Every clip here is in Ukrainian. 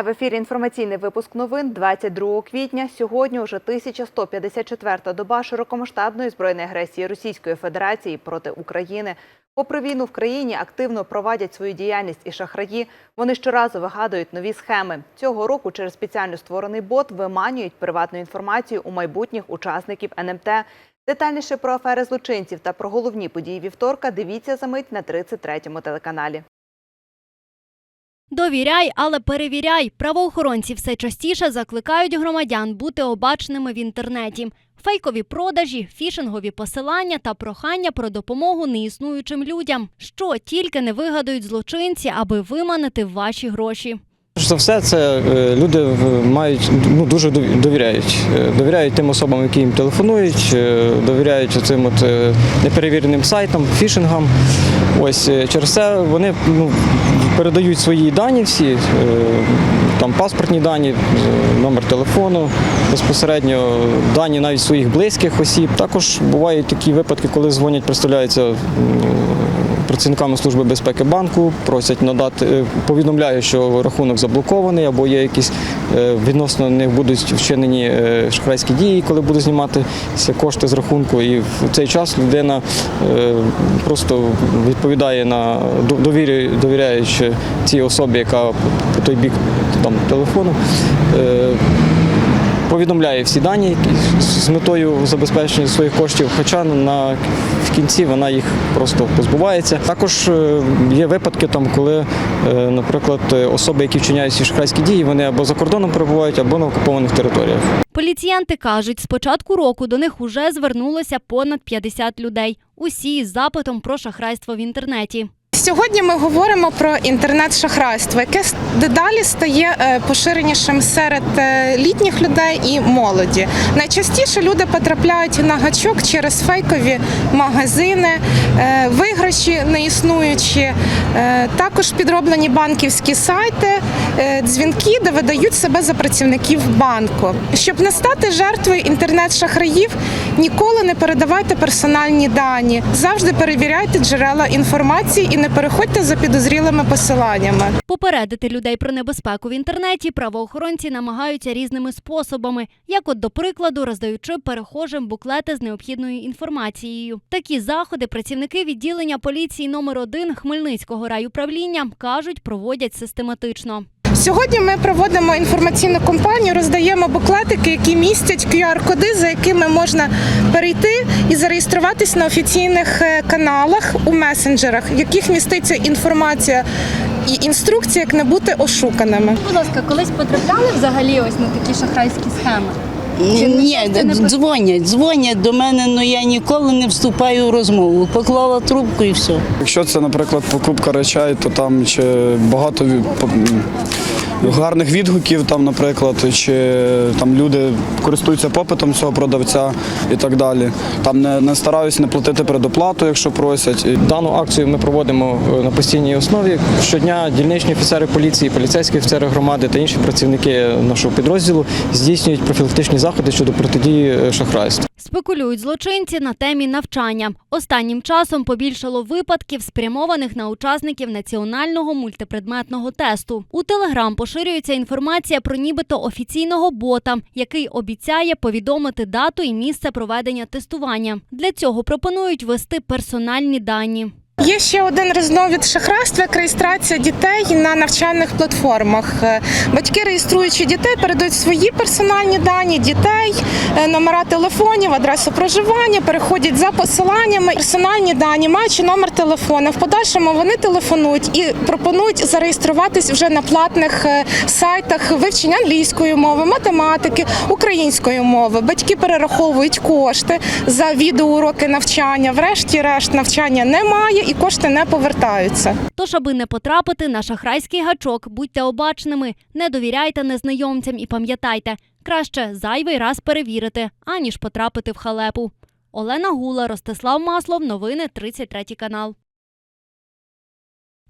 В ефірі інформаційний випуск новин 22 квітня. Сьогодні уже 1154-та доба широкомасштабної збройної агресії Російської Федерації проти України. Попри війну в країні активно провадять свою діяльність і шахраї. Вони щоразу вигадують нові схеми. Цього року через спеціально створений бот виманюють приватну інформацію у майбутніх учасників НМТ. Детальніше про афери злочинців та про головні події вівторка дивіться за мить на 33-му телеканалі. Довіряй, але перевіряй. Правоохоронці все частіше закликають громадян бути обачними в інтернеті. Фейкові продажі, фішингові посилання та прохання про допомогу неіснуючим людям. Що тільки не вигадають злочинці, аби виманити ваші гроші. За все, це е, люди мають ну дуже довіряють. Е, Довіряють тим особам, які їм телефонують, е, довіряють цим от неперевіреним сайтам, фішингам. Ось через це вони ну, передають свої дані всі, е, там паспортні дані, е, номер телефону, безпосередньо дані навіть своїх близьких осіб. Також бувають такі випадки, коли дзвонять, представляються працівниками служби безпеки банку, просять надати, е, повідомляють, що рахунок заблокований або є якісь відносно них будуть вчинені е, шахрайські дії, коли будуть зніматися кошти з рахунку. І в цей час людина е, просто відповідає на до- довірі, довіряючи цій особі, яка по той бік там телефону. Повідомляє всі дані з метою забезпечення своїх коштів, хоча на в кінці вона їх просто позбувається. Також е, є випадки, там, коли, е, наприклад, особи, які вчиняють шахрайські дії, вони або за кордоном перебувають, або на окупованих територіях. Поліціянти кажуть, з початку року до них уже звернулося понад 50 людей. Усі із запитом про шахрайство в інтернеті. Сьогодні ми говоримо про інтернет-шахрайство, яке дедалі стає е, поширенішим серед е, літніх людей і молоді. Найчастіше люди потрапляють на гачок через фейкові магазини, е, виграші неіснуючі, також підроблені банківські сайти, дзвінки, де видають себе за працівників банку. Щоб не стати жертвою інтернет-шахраїв, ніколи не передавайте персональні дані, завжди перевіряйте джерела інформації і не переходьте за підозрілими посиланнями. Попередити людей про небезпеку в інтернеті правоохоронці намагаються різними способами, як от до прикладу, роздаючи перехожим буклети з необхідною інформацією. Такі заходи працівники відділення поліції номер 1 Хмельницького райуправління кажуть, проводять систематично. Сьогодні ми проводимо інформаційну кампанію, роздаємо буклетики, які містять QR-коди, за якими можна перейти і зареєструватись на офіційних е, каналах у месенджерах, в яких міститься інформація і інструкція, як не бути ошуканими. Будь ласка, колись потрапляли взагалі ось на такі шахрайські схеми? Ні, дзвонять, дзвонять до мене, але я ніколи не вступаю в розмову. Поклала трубку і все. Якщо це, наприклад, покупка речей, то там чи багато гарних відгуків, там, наприклад, чи там люди користуються попитом цього продавця і так далі. Там не, не стараюсь не платити предоплату, якщо просять. Дану акцію ми проводимо е, на постійній основі. Щодня дільничні офіцери поліції, поліцейські офіцери громади та інші працівники нашого підрозділу здійснюють профілактичні заходи щодо протидії е, шахрайству. Спекулюють злочинці на темі навчання. Останнім часом побільшало випадків, спрямованих на учасників національного мультипредметного тесту. У Телеграм поширюється інформація про нібито офіційного бота, який обіцяє повідомити дату і місце проведення тестування. Для цього пропонують ввести персональні дані. Є ще один різновид шахрайства як реєстрація дітей на навчальних платформах. Е, Батьки, реєструючи дітей, передають свої персональні дані дітей, е, номера телефонів, адресу проживання, переходять за посиланнями. Персональні дані, маючи номер телефона. В подальшому вони телефонують і пропонують зареєструватись вже на платних е, сайтах вивчення англійської мови, математики, української мови. Батьки перераховують кошти за відеоуроки навчання. Врешті-решт навчання немає і кошти не повертаються. Тож, аби не потрапити на шахрайський гачок, будьте обачними, не довіряйте незнайомцям і пам'ятайте, краще зайвий раз перевірити, аніж потрапити в халепу. Олена Гула, Ростислав Маслов, новини 33 канал.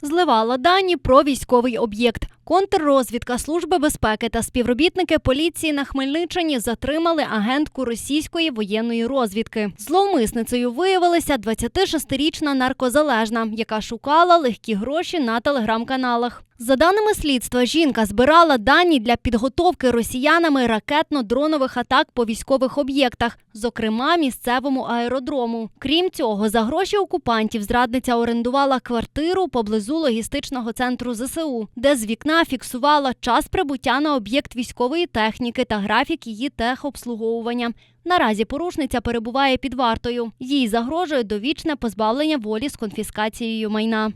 Зливала дані про військовий об'єкт. Контррозвідка Служби безпеки та співробітники поліції на Хмельниччині затримали агентку російської воєнної розвідки. Зловмисницею виявилася 26-річна наркозалежна, яка шукала легкі гроші на телеграм-каналах. За даними слідства, жінка збирала дані для підготовки росіянами ракетно-дронових атак по військових об'єктах, зокрема місцевому аеродрому. Крім цього, за гроші окупантів зрадниця орендувала квартиру поблизу логістичного центру ЗСУ, де з вікна фіксувала час прибуття на об'єкт військової техніки та графік її техобслуговування. Наразі порушниця перебуває під вартою. Їй загрожує довічне позбавлення волі з конфіскацією майна.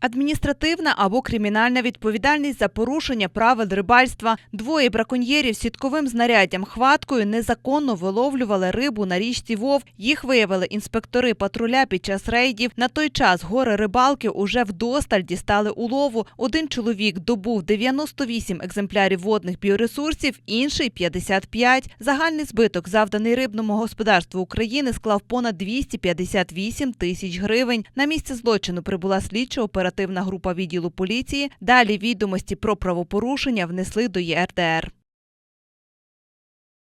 Адміністративна або кримінальна відповідальність за порушення правил рибальства. Двоє браконьєрів сітковим знаряддям хваткою незаконно виловлювали рибу на річці Вов. Їх виявили інспектори патруля під час рейдів. На той час гори рибалки уже вдосталь дістали улову. Один чоловік добув 98 екземплярів водних біоресурсів, інший 55. Загальний збиток, завданий рибному господарству України, склав понад 258 тисяч гривень. На місце злочину прибула слідчо-оперативна група відділу поліції. Далі відомості про правопорушення внесли до ЄРДР.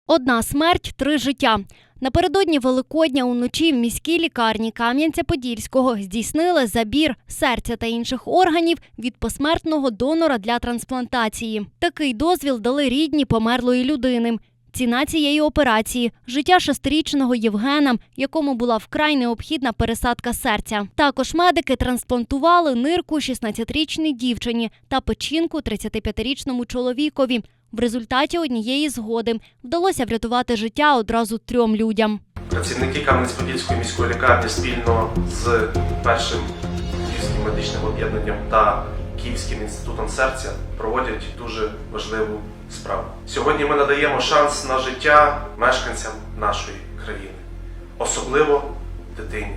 Одна смерть, три життя. Напередодні Великодня уночі в міській лікарні Кам'янця-Подільського здійснили забір серця та інших органів від посмертного донора для трансплантації. Такий дозвіл дали рідні померлої людини. Ціна цієї операції життя шестирічного Євгена, якому була вкрай необхідна пересадка серця. Також медики трансплантували нирку 16-річній дівчині та печінку 35-річному чоловікові. В результаті однієї згоди вдалося врятувати життя одразу трьом людям. Працівники Кам'янець-Подільської міської лікарні спільно з першим Київським медичним об'єднанням та Київським інститутом серця проводять дуже важливу справу. Сьогодні ми надаємо шанс на життя мешканцям нашої країни, особливо дитині,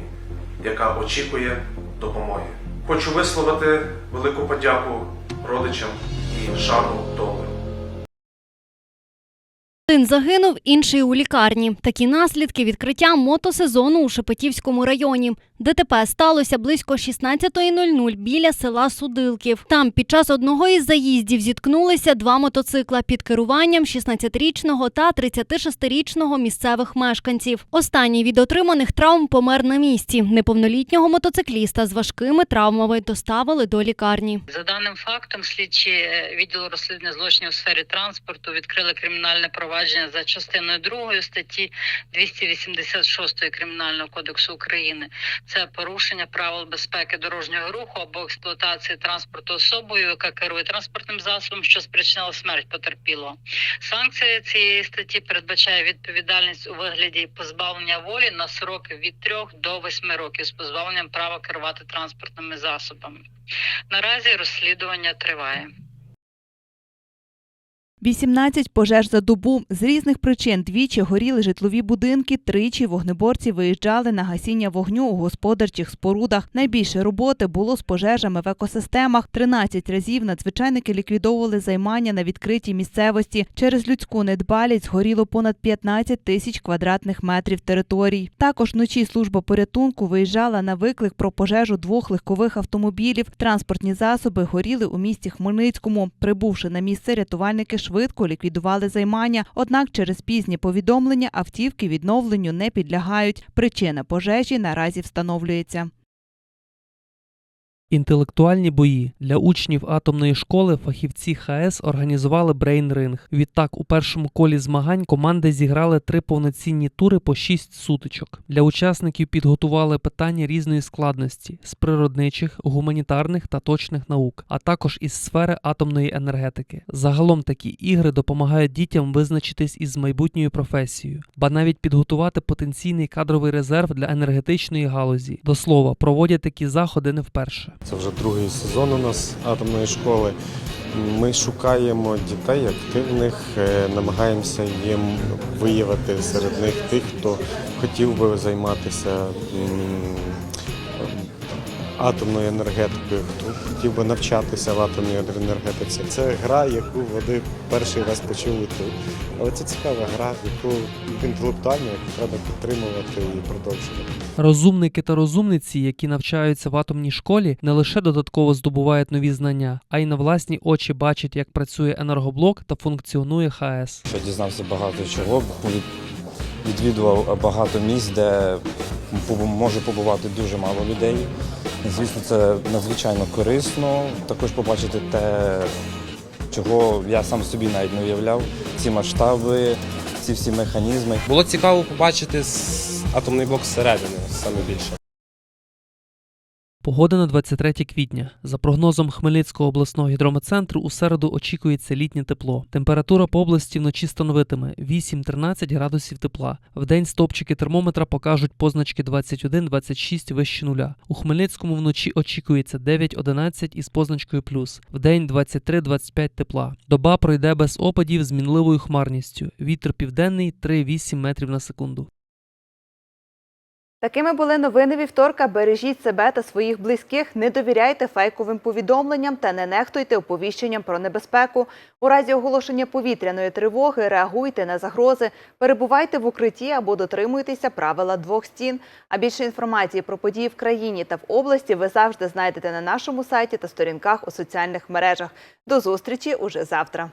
яка очікує допомоги. Хочу висловити велику подяку родичам і шану донору. Один загинув, інший у лікарні. Такі наслідки відкриття мотосезону у Шепетівському районі. ДТП сталося близько 16.00 біля села Судилків. Там під час одного із заїздів зіткнулися два мотоцикла під керуванням 16-річного та 36-річного місцевих мешканців. Останній від отриманих травм помер на місці. Неповнолітнього мотоцикліста з важкими травмами доставили до лікарні. За даним фактом, слідчі е, відділу розслідування злочинів у сфері транспорту відкрили кримінальне провадження за частиною 2 статті 286 Кримінального кодексу України. Це порушення правил безпеки дорожнього руху або експлуатації транспорту особою, яка керує транспортним засобом, що спричинила смерть потерпілого. Санкція цієї статті передбачає відповідальність у вигляді позбавлення волі на сроки від 3 до 8 років з позбавленням права керувати транспортними засобами. Наразі розслідування триває. 18 пожеж за добу. З різних причин двічі горіли житлові будинки, тричі вогнеборці виїжджали на гасіння вогню у господарчих спорудах. Найбільше роботи було з пожежами в екосистемах. 13 разів надзвичайники ліквідовували займання на відкритій місцевості. Через людську недбалість згоріло понад 15 тисяч квадратних метрів територій. Також вночі служба порятунку виїжджала на виклик про пожежу двох легкових автомобілів. Транспортні засоби горіли у місті Хмельницькому. Прибувши на місце, рятувальники швидко ліквідували займання. Однак через пізні повідомлення автівки відновленню не підлягають. Причина пожежі наразі встановлюється. Інтелектуальні бої для учнів атомної школи фахівці ХС організували брейн-ринг. Відтак, у першому колі змагань команди зіграли три повноцінні тури по шість сутичок. Для учасників підготували питання різної складності з природничих, гуманітарних та точних наук, а також із сфери атомної енергетики. Загалом такі ігри допомагають дітям визначитись із майбутньою професією, ба навіть підготувати потенційний кадровий резерв для енергетичної галузі. До слова, проводять такі заходи не вперше. Це вже другий сезон у нас атомної школи. Ми шукаємо дітей активних, е, намагаємося їм виявити серед них тих, хто хотів би займатися атомною енергетикою, хто хотів би навчатися в атомній енергетиці. Це гра, яку вони перший раз почули тут. Але це цікава гра, яку інтелектуально яку треба підтримувати і продовжувати. Розумники та розумниці, які навчаються в атомній школі, не лише додатково здобувають нові знання, а й на власні очі бачать, як працює енергоблок та функціонує ХАЕС. що дізнався багато чого, від- відвідував багато місць, де побу- може побувати дуже мало людей. Звісно, це надзвичайно корисно. Також побачити те, чого я сам собі навіть не уявляв, ці масштаби, ці всі механізми. Було цікаво побачити атомний блок зсередини саме більше. Погода на 23 квітня. За прогнозом Хмельницького обласного гідрометцентру, у середу очікується літнє тепло. Температура по області вночі становитиме 8-13 градусів тепла. Вдень стопчики термометра покажуть позначки 21-26 вище нуля. У Хмельницькому вночі очікується 9-11 із позначкою плюс. Вдень 23-25 тепла. Доба пройде без опадів з мінливою хмарністю. Вітер південний 3-8 метрів на секунду. Такими були новини вівторка. Бережіть себе та своїх близьких, не довіряйте фейковим повідомленням та не нехтуйте оповіщенням про небезпеку. У разі оголошення повітряної тривоги реагуйте на загрози, перебувайте в укритті або дотримуйтеся правила двох стін. А більше інформації про події в країні та в області ви завжди знайдете на нашому сайті та сторінках у соціальних мережах. До зустрічі уже завтра.